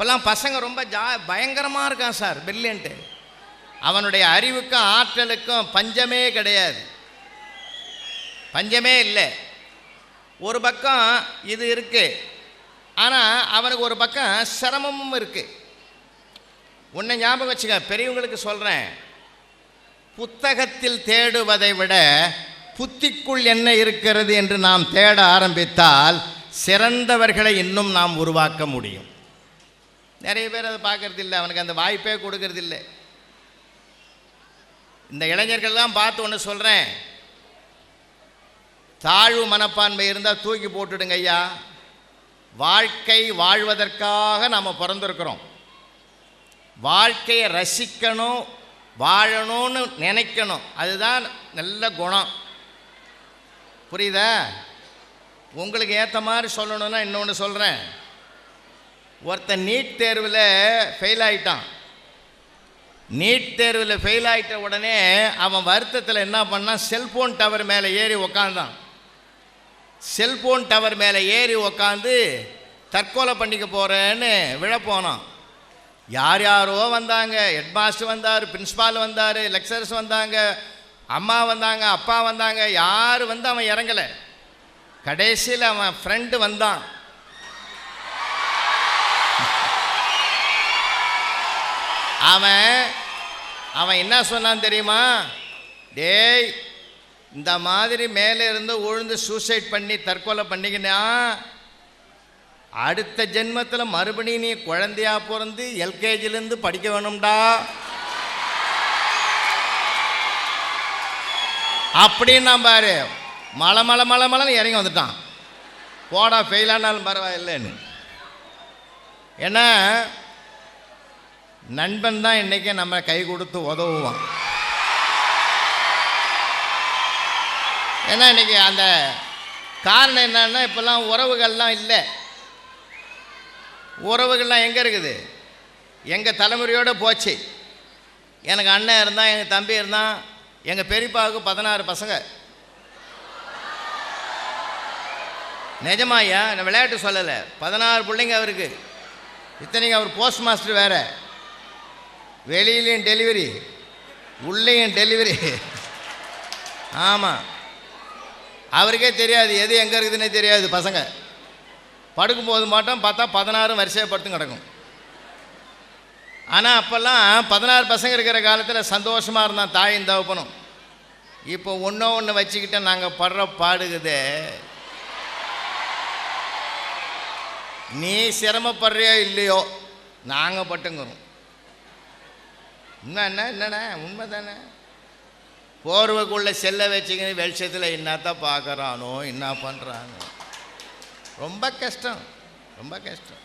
அப்போல்லாம் பசங்க ரொம்ப ஜா பயங்கரமாக இருக்கான் சார் பிரில்லியன்ட்டு அவனுடைய அறிவுக்கும் ஆற்றலுக்கும் பஞ்சமே கிடையாது. பஞ்சமே இல்லை. ஒரு பக்கம் இது இருக்குது ஆனால் அவனுக்கு ஒரு பக்கம் சிரமமும் இருக்குது உன்னை ஞாபகம் வச்சுக்க பெரியவங்களுக்கு சொல்கிறேன் புத்தகத்தில் தேடுவதை விட புத்திக்குள் என்ன இருக்கிறது என்று நாம் தேட ஆரம்பித்தால் சிறந்தவர்களை இன்னும் நாம் உருவாக்க முடியும். நிறைய பேர் அதை பார்க்கறது இல்லை அவனுக்கு அந்த வாய்ப்பே கொடுக்கறது இல்லை இந்த இளைஞர்கள்லாம் பார்த்து ஒன்று சொல்கிறேன் தாழ்வு மனப்பான்மை இருந்தால் தூக்கி போட்டுடுங்க ஐயா. வாழ்க்கை வாழ்வதற்காக நாம் பிறந்திருக்கிறோம். வாழ்க்கையை ரசிக்கணும் வாழணும்னு நினைக்கணும். அதுதான் நல்ல குணம். புரியுதா? உங்களுக்கு ஏற்ற மாதிரி சொல்லணும்னா இன்னொன்று சொல்கிறேன் ஒருத்தன் நீட் தேர்வில் ஃபெயில் ஆகிட்டான் நீட் தேர்வில் ஃபெயில் ஆயிட்ட உடனே அவன் வருத்தத்தில் என்ன பண்ணான்? செல்ஃபோன் டவர் மேலே ஏறி உக்காந்தான். செல்ஃபோன் டவர் மேலே ஏறி உக்காந்து தற்கொலை பண்ணிக்க போகிறேன்னு விழப்போனான் யார் யாரோ வந்தாங்க. ஹெட்மாஸ்டர் வந்தார் பிரின்ஸ்பால் வந்தார் லெக்சரர்ஸ் வந்தாங்க அம்மா வந்தாங்க அப்பா வந்தாங்க. யார் வந்து அவன் இறங்கலை. கடைசியில் அவன் ஃப்ரெண்டு வந்தான். அவன் அவன் என்ன சொன்னான் தெரியுமா? டேய் இந்த மாதிரி மேலே இருந்து உழுந்து சூசைட் பண்ணி தற்கொலை பண்ணிக்கினா அடுத்த ஜென்மத்தில் மறுபடியும் நீ குழந்தையா பிறந்து எல்கேஜிலேருந்து படிக்க வேணும்டா. அப்படின்னு பாரு மலை மலை மலை மலைன்னு இறங்கி வந்துட்டான். போடா ஃபெயிலானாலும் பரவாயில்லைன்னு. ஏன்னா நண்பன் தான் இன்றைக்கி நம்ம கை கொடுத்து உதவுவான். ஏன்னா இன்றைக்கி அந்த காரணம் என்னன்னா இப்போல்லாம் உறவுகள்லாம் இல்லை. உறவுகள்லாம் எங்கே இருக்குது? எங்கள் தலைமுறையோடு போச்சு. எனக்கு அண்ணன் இருந்தான் எங்கள் தம்பி இருந்தான் எங்கள் பெரியப்பாவுக்கு பதினாறு பசங்க. நிஜமாய்யா? நான் விளையாட்டு சொல்லலை. பதினாறு பிள்ளைங்க அவருக்கு. இத்தனைக்கு அவர் போஸ்ட் மாஸ்டர் வேறு. வெளியிலையும் டெலிவரி உள்ளேயும் டெலிவரி ஆமாம் அவருக்கே தெரியாது எது எங்கே இருக்குதுன்னே தெரியாது பசங்க. படுக்கும்போது மட்டும் பார்த்தா பதினாறும் வரிசையாக படுத்து கிடக்கும். ஆனால் அப்போல்லாம் பதினாறு பசங்க இருக்கிற காலத்தில் சந்தோஷமாக இருந்தான் தாயும் தவப்பனும் இப்போ ஒன்றோ ஒன்று வச்சுக்கிட்டு நாங்கள் படுற பாடுகுதே. நீ சிரமப்படுறியோ இல்லையோ நாங்கள் பட்டுங்கிறோம். இன்னும் என்ன என்னண்ணே? உண்மை தானே போர்வைக்குள்ளே செல்லை வச்சுக்கின்னு வெளிச்சத்தில் என்னத்தான் பார்க்குறானோ என்ன பண்ணுறானோ ரொம்ப கஷ்டம் ரொம்ப கஷ்டம்.